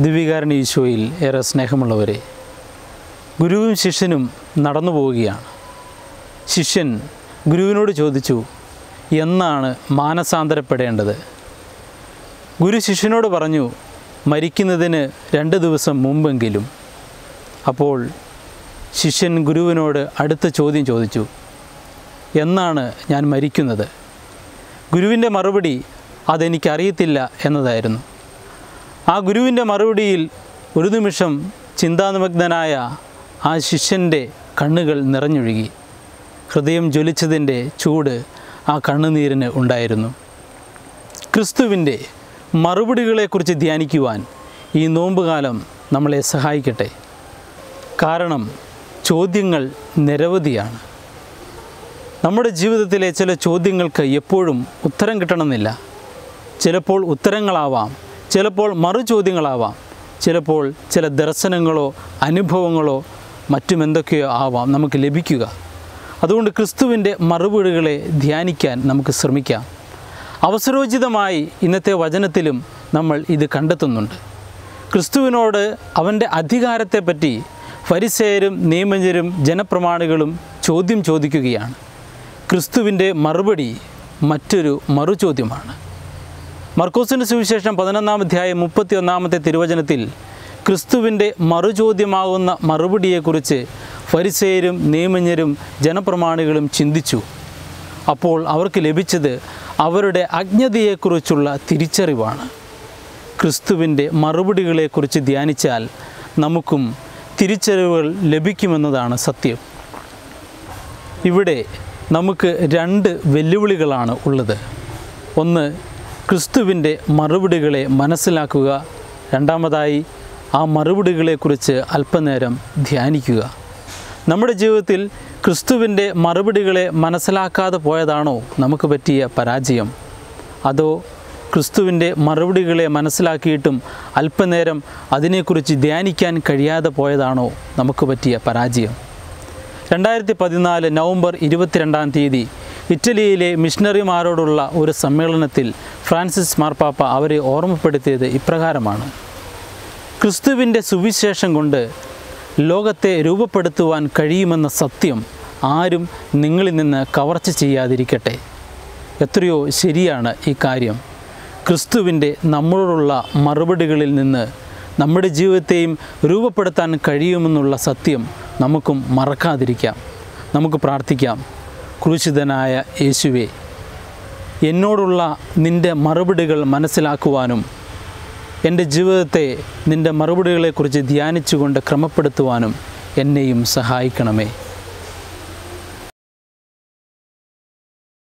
ദിവികാരൻ ഈശോയിൽ ഏറെ സ്നേഹമുള്ളവരെ ഗുരുവും ശിഷ്യനും നടന്നു പോവുകയാണ്. ശിഷ്യൻ ഗുരുവിനോട് ചോദിച്ചു എന്നാണ് മാനസാന്തരപ്പെടേണ്ടത്? ഗുരു ശിഷ്യനോട് പറഞ്ഞു മരിക്കുന്നതിന് രണ്ട് ദിവസം മുമ്പെങ്കിലും. അപ്പോൾ ശിഷ്യൻ ഗുരുവിനോട് അടുത്ത ചോദ്യം ചോദിച്ചു എന്നാണ് ഞാൻ മരിക്കുന്നത്? ഗുരുവിന്റെ മറുപടി അതെനിക്കറിയത്തില്ല എന്നതായിരുന്നു. ആ ഗുരുവിന്റെ മറുപടിയിൽ ഒരു നിമിഷം ചിന്താനിമഗ്നനായ ആ ശിഷ്യന്റെ കണ്ണുകൾ നിറഞ്ഞൊഴുകി. ഹൃദയം ജ്വലിച്ചതിന്റെ ചൂട് ആ കണ്ണുനീരിന് ഉണ്ടായിരുന്നു. ക്രിസ്തുവിന്റെ മറുപടികളെക്കുറിച്ച് ധ്യാനിക്കുവാൻ ഈ നോമ്പുകാലം നമ്മളെ സഹായിക്കട്ടെ. കാരണം ചോദ്യങ്ങൾ നിരവധിയാണ്. നമ്മുടെ ജീവിതത്തിലെ ചില ചോദ്യങ്ങൾക്ക് എപ്പോഴും ഉത്തരം കിട്ടണമെന്നില്ല. ചിലപ്പോൾ ഉത്തരങ്ങളാവാം. ചിലപ്പോൾ മറു ചോദ്യങ്ങളാവാം ചിലപ്പോൾ ചില ദർശനങ്ങളോ അനുഭവങ്ങളോ മറ്റും എന്തൊക്കെയോ ആവാം നമുക്ക് ലഭിക്കുക. അതുകൊണ്ട് ക്രിസ്തുവിന്റെ മറുപടികളെ ധ്യാനിക്കാൻ നമുക്ക് ശ്രമിക്കാം. അവസരോചിതമായി ഇന്നത്തെ വചനത്തിലും നമ്മൾ ഇത് കണ്ടെത്തുന്നുണ്ട്. ക്രിസ്തുവിനോട് അവന്റെ അധികാരത്തെപ്പറ്റി ഫരിസേയരും നിയമജരും ജനപ്രമാണികളും ചോദ്യം ചോദിക്കുകയാണ്. ക്രിസ്തുവിന്റെ മറുപടി മറ്റൊരു മറുചോദ്യമാണ്. മർക്കോസിന്റെ സുവിശേഷം പതിനൊന്നാം അധ്യായം മുപ്പത്തി ഒന്നാമത്തെ തിരുവചനത്തിൽ ക്രിസ്തുവിന്റെ മറുചോദ്യമാകുന്ന മറുപടിയെക്കുറിച്ച് ഫരിസേയരും നിയമജ്ഞരും ജനപ്രമാണികളും ചിന്തിച്ചു. അപ്പോൾ അവർക്ക് ലഭിച്ചത് അവരുടെ അജ്ഞതയെക്കുറിച്ചുള്ള തിരിച്ചറിവാണ്. ക്രിസ്തുവിന്റെ മറുപടികളെക്കുറിച്ച് ധ്യാനിച്ചാൽ നമുക്കും തിരിച്ചറിവുകൾ ലഭിക്കുമെന്നതാണ് സത്യം. ഇവിടെ നമുക്ക് രണ്ട് വെല്ലുവിളികളാണ് ഉള്ളത്. ഒന്ന് ക്രിസ്തുവിന്റെ മറുപടികളെ മനസ്സിലാക്കുക. രണ്ടാമതായി ആ മറുപടികളെക്കുറിച്ച് അല്പനേരം ധ്യാനിക്കുക. നമ്മുടെ ജീവിതത്തിൽ ക്രിസ്തുവിന്റെ മറുപടികളെ മനസ്സിലാക്കാതെ പോയതാണോ നമുക്ക് പറ്റിയ പരാജയം? അതോ ക്രിസ്തുവിന്റെ മറുപടികളെ മനസ്സിലാക്കിയിട്ടും അല്പനേരം അതിനെക്കുറിച്ച് ധ്യാനിക്കാൻ കഴിയാതെ പോയതാണോ നമുക്ക് പറ്റിയ പരാജയം? രണ്ടായിരത്തി പതിനാല് നവംബർ ഇരുപത്തിരണ്ടാം തീയതി ഇറ്റലിയിലെ മിഷണറിമാരോടുള്ള ഒരു സമ്മേളനത്തിൽ ഫ്രാൻസിസ് മാർപ്പാപ്പ അവരെ ഓർമ്മപ്പെടുത്തിയത് ഇപ്രകാരമാണ്. ക്രിസ്തുവിന്റെ സുവിശേഷം കൊണ്ട് ലോകത്തെ രൂപപ്പെടുത്തുവാൻ കഴിയുമെന്ന സത്യം ആരും നിങ്ങളിൽ നിന്ന് കവർച്ച ചെയ്യാതിരിക്കട്ടെ. എത്രയോ ശരിയാണ് ഈ കാര്യം. ക്രിസ്തുവിന്റെ നമ്മളോടുള്ള മറുപടികളിൽ നിന്ന് നമ്മുടെ ജീവിതത്തെയും രൂപപ്പെടുത്താൻ കഴിയുമെന്നുള്ള സത്യം നമുക്കും മറക്കാതിരിക്കാം. നമുക്ക് പ്രാർത്ഥിക്കാം. ക്രൂശിതനായ യേശുവെ എന്നോടുള്ള നിന്റെ മറുപടികൾ മനസ്സിലാക്കുവാനും എന്റെ ജീവിതത്തെ നിന്റെ മറുപടികളെക്കുറിച്ച് ധ്യാനിച്ചുകൊണ്ട് ക്രമപ്പെടുത്തുവാനും എന്നെയും സഹായിക്കണമേ.